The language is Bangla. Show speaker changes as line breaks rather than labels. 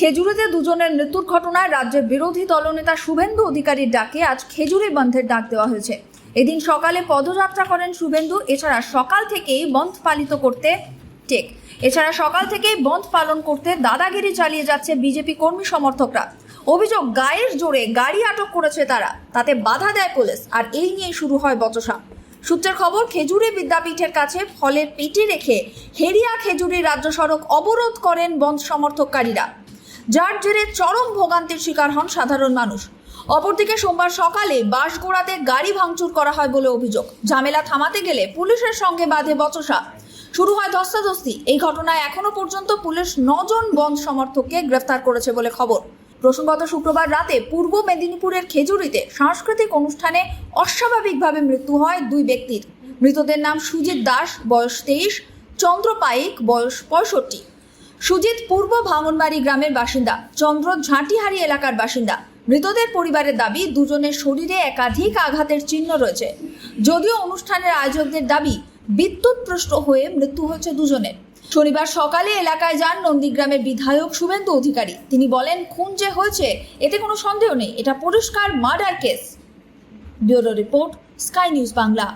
খেজুরিতে দুজনের মৃত্যুর ঘটনায় রাজ্যের বিরোধী দলনেতা শুভেন্দু অধিকারীর ডাকে আজ খেজুরি বন্ধের ডাক দেওয়া হয়েছে। এদিন সকালে পদযাত্রা করেন শুভেন্দু, এছাড়া সকাল থেকেই বন্ধ পালিত করতে টেক। এছাড়া সকাল থেকেই বন্ধ পালন করতে দাদাগিরি চালিয়ে যাচ্ছে বিজেপি কর্মী সমর্থকরা। অভিযোগ, গায়ের জোরে গাড়ি আটক করেছে তারা। তাতে বাধা দেয় পুলিশ, আর এই নিয়ে শুরু হয় বচসা। সূত্রের খবর, খেজুরি বিদ্যাপীঠের কাছে ফলের পেটি রেখে হেরিয়া খেজুরি রাজ্য সড়ক অবরোধ করেন বন্ধ সমর্থককারীরা। যার জেরে চরম ভোগান্তির শিকার হন সাধারণ মানুষ। অপরদিকে সোমবার সকালে বাসগোড়াতে গাড়ি ভাঙচুর করা হয় বলে অভিযোগ। ঝামেলা থামাতে গেলে পুলিশের সঙ্গে বাঁধে বচসা। শুরু হয় ধস্তাধস্তি। এই ঘটনায় এখনও পর্যন্ত পুলিশ নজন বন্ধ সমর্থককে গ্রেফতার করেছে বলে খবর। প্রসঙ্গত শুক্রবার রাতে পূর্ব মেদিনীপুরের খেজুরিতে সাংস্কৃতিক অনুষ্ঠানে অস্বাভাবিকভাবে মৃত্যু হয় দুই ব্যক্তির। মৃতদের নাম সুজিত দাস, বয়স তেইশ, চন্দ্র পাইক, বয়স পঁয়ষট্টি। সুজিত পূর্ব ভাঙনবাড়ি গ্রামের বাসিন্দা চন্দ্র ঝাঁটিহারি এলাকার বাসিন্দা। মৃতদের পরিবারের দাবি, দুজনের শরীরে একাধিক আঘাতের চিহ্ন রয়েছে। যদিও অনুষ্ঠানের আয়োজকদের দাবি বিদ্যুৎপৃষ্ট হয়ে মৃত্যু হয়েছে দুজনের। শনিবার সকালে এলাকায় যান নন্দীগ্রামের বিধায়ক শুভেন্দু অধিকারী। তিনি বলেন, খুন যে হয়েছে, এতে কোনো সন্দেহ নেই। এটা পরিষ্কার murder case. Bureau report, sky news Bangla.